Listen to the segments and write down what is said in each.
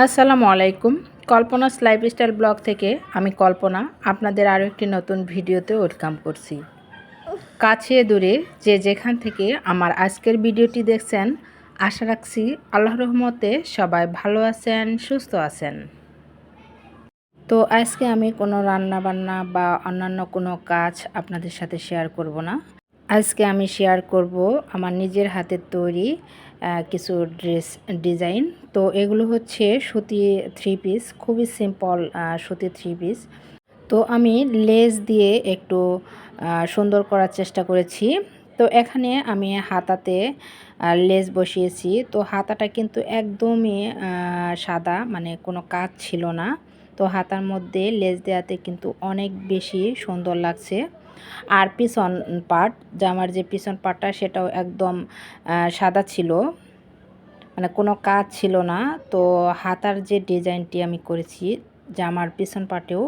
আসসালামু আলাইকুম। কল্পনাস lifestyle blog থেকে আমি কল্পনা আপনাদের আরও একটি নতুন ভিডিওতে ওয়েলকাম করছি। কাছে দূরে যে যেখান থেকে আমার আজকের ভিডিওটি দেখছেন, আশা রাখছি আল্লাহ রহমতে সবাই ভালো আছেন, সুস্থ আছেন। তো আজকে আমি কোনো রান্না বান্না বা অন্যান্য কোনো কাজ আপনাদের সাথে শেয়ার করব না। আজকে আমি শেয়ার করব আমার নিজের হাতের তৈরি কিছু ড্রেস, ডিজাইন। তো এগুলো হচ্ছে সুতি থ্রি পিস খুবই সিম্পল সুতি থ্রি পিস তো আমি লেস দিয়ে একটু সুন্দর করার চেষ্টা করেছি। তো এখানে আমি হাতাতে লেস বসিয়েছি। তো হাতাটা কিন্তু একদমই সাদা মানে কোনো কাজ ছিল না। তো হাতার মধ্যে লেস দেওয়াতে কিন্তু অনেক বেশি সুন্দর লাগছে। আর পিছন পার্ট জামার যে পিছন পার্টটা সেটাও একদম সাদা ছিল। মানে কোনো কাজ ছিল না। তো হাতার যে ডিজাইনটি আমি করেছি, জামার পিছন পার্টেও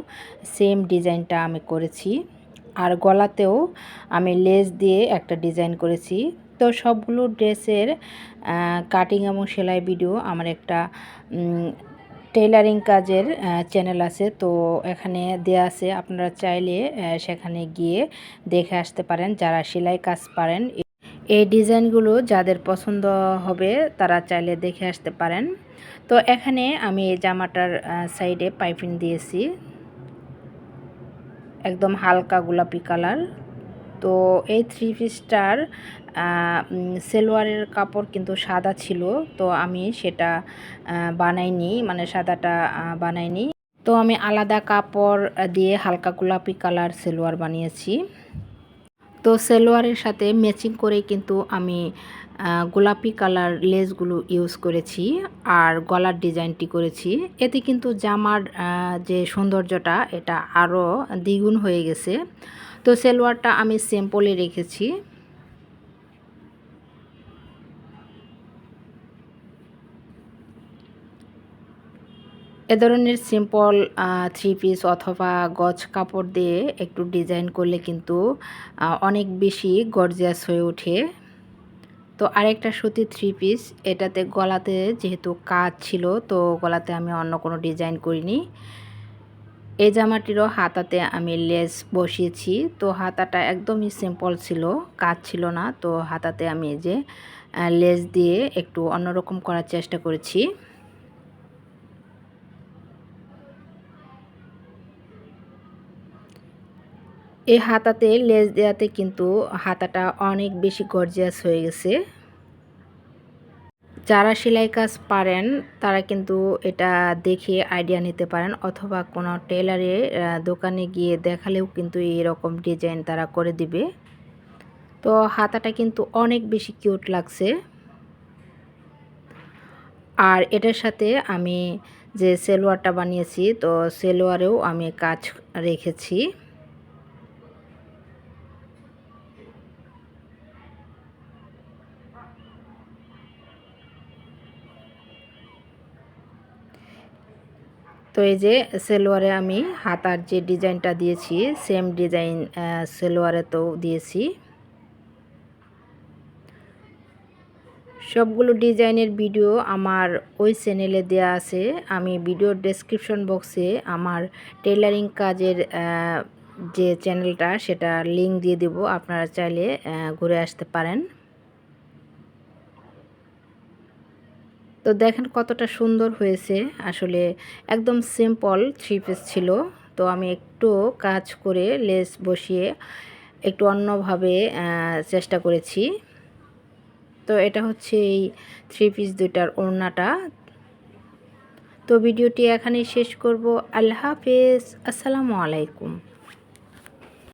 সেম ডিজাইনটা আমি করেছি। আর গলাতেও আমি লেস দিয়ে একটা ডিজাইন করেছি। তো সবগুলো ড্রেসের কাটিং এবং সেলাই ভিডিও আমার একটা টেলারিং কাজের চ্যানেল আছে। তো এখানে দেয়া আছে, আপনারা চাইলে সেখানে গিয়ে দেখে আসতে পারেন, যারা সেলাই কাজ পারেন। এই ডিজাইনগুলো যাদের পছন্দ হবে, তারা চাইলে দেখে আসতে পারেন। তো এখানে আমি এই জামাটার সাইডে পাইপিং দিয়েছি। একদম হালকা গোলাপি কালার। তো এই থ্রি পিসটার সেলোয়ারের কাপড় কিন্তু সাদা ছিল, তো আমি সেটা বানাইনি মানে সাদাটা বানাইনি। তো আমি আলাদা কাপড় দিয়ে হালকা গোলাপি কালার সেলোয়ার বানিয়েছি। তো সেলোয়ারের সাথে ম্যাচিং করে কিন্তু আমি গোলাপি কালার লেসগুলো ইউজ করেছি আর গলার ডিজাইনটি করেছি। এতে কিন্তু জামার যে সৌন্দর্যটা, এটা আরও দ্বিগুণ হয়ে গেছে। তো সেলোয়ারটা আমি সিম্পলে রেখেছি। এ ধরনের সিম্পল থ্রি পিস অথবা গজ কাপড় দিয়ে একটু ডিজাইন করলে কিন্তু অনেক বেশি গর্জিয়াস হয়ে ওঠে। তো আরেকটা সুতি থ্রি পিস এটাতে গলাতে যেহেতু কাজ ছিল, তো গলাতে আমি অন্য কোনো ডিজাইন করিনি। এই জামাটিরও হাতাতে আমি লেস বসিয়েছি। তো হাতাটা একদমই সিম্পল ছিল, কাজ ছিল না। তো হাতাতে আমি যে লেস দিয়ে একটু অন্যরকম করার চেষ্টা করেছি। এই হাতাতে লেজ দেওয়াতে কিন্তু হাতাটা অনেক বেশি গর্জিয়াস হয়ে গেছে। যারা সেলাই কাজ পারেন, তারা কিন্তু এটা দেখে আইডিয়া নিতে পারেন অথবা কোনো টেলারে দোকানে গিয়ে দেখালেও কিন্তু এরকম ডিজাইন তারা করে দিবে। তো হাতাটা কিন্তু অনেক বেশি কিউট লাগছে। আর এটার সাথে আমি যে সেলোয়ারটা বানিয়েছি, তো সেলোয়ারেও আমি কাজ রেখেছি। তো এই যে সেলোয়ারে আমি হাতার যে ডিজাইনটা দিয়েছি সেম ডিজাইন সেলোয়ারে তো দিয়েছি। সবগুলো ডিজাইনের ভিডিও আমার ওই চ্যানেলে দেয়া আছে। আমি ভিডিওর ডেসক্রিপশন বক্সে আমার টেলারিং কাজের যে চ্যানেলটা সেটা লিঙ্ক দিয়ে দেব। আপনারা চাইলে ঘুরে আসতে পারেন। তো দেখেন কতটা সুন্দর হয়েছে। আসলে একদম সিম্পল থ্রি পিস ছিল। তো আমি একটু কাজ করে লেস বসিয়ে একটু অন্যভাবে চেষ্টা করেছি। তো এটা হচ্ছে এই থ্রি পিস দুইটার ওড়নাটা। তো ভিডিওটি এখানেই শেষ করব। আল্লাহ হাফেজ। আসসালামু আলাইকুম।